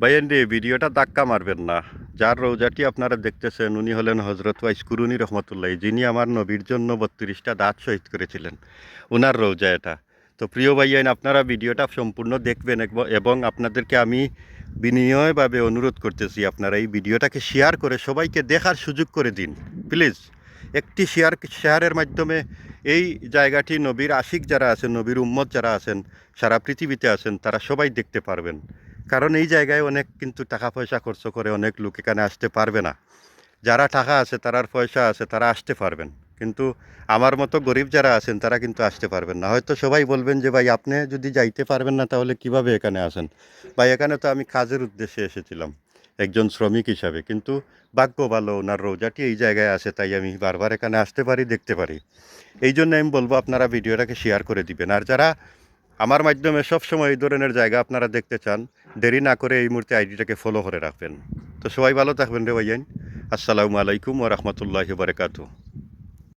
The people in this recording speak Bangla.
ভাইয়েন রে ভিডিওটা ধাক্কা মারবেন না। যার রোজাটি আপনারা দেখতেছেন, উনি হলেন হজরত ওয়াইস কুরুনি রহমতুল্লাহ, যিনি আমার নবীর জন্য বত্রিশটা দাঁত শহীদ করেছিলেন। উনার রোজা এটা। তো প্রিয় ভাইয়ান, আপনারা ভিডিওটা সম্পূর্ণ দেখবেন এবং আপনাদেরকে আমি বিনিময়ভাবে অনুরোধ করতেছি, আপনারা এই ভিডিওটাকে শেয়ার করে সবাইকে দেখার সুযোগ করে দিন। প্লিজ, একটি শেয়ার, শেয়ারের মাধ্যমে এই জায়গাটি নবীর আশিক যারা আছেন, নবীর উম্মত যারা আছেন, সারা পৃথিবীতে আছেন, তারা সবাই দেখতে পারবেন। কারণ এই জায়গায় অনেক কিন্তু টাকা পয়সা খরচ করে অনেক লোক এখানে আসতে পারবে না। যারা টাকা আছে তারার পয়সা আছে, তারা আসতে পারবেন। কিন্তু আমার মতো গরিব যারা আছেন, তারা কিন্তু আসতে পারবেন না। হয়তো সবাই বলবেন যে, ভাই, আপনি যদি যাইতে পারবেন না, তাহলে কীভাবে এখানে আসেন? ভাই, এখানে তো আমি কাজের উদ্দেশ্যে এসেছিলাম, একজন শ্রমিক হিসাবে। কিন্তু ভাগ্য ভালো, ওনার রোজাটি এই জায়গায় আছে, তাই আমি বারবার এখানে আসতে পারি, দেখতে পারি। এই জন্য আমি বলব, আপনারা ভিডিওটাকে শেয়ার করে দিবেন। আর যারা আমার মাধ্যমে সবসময় এই ধরনের জায়গা আপনারা দেখতে চান। দেরি না করে এই মুহূর্তে আইডিটাকে ফলো করে রাখবেন। তো সবাই ভালো থাকবেন রে ভাইয়ান। আসসালামু আলাইকুম ও রহমতুল্লাহ বারকাতু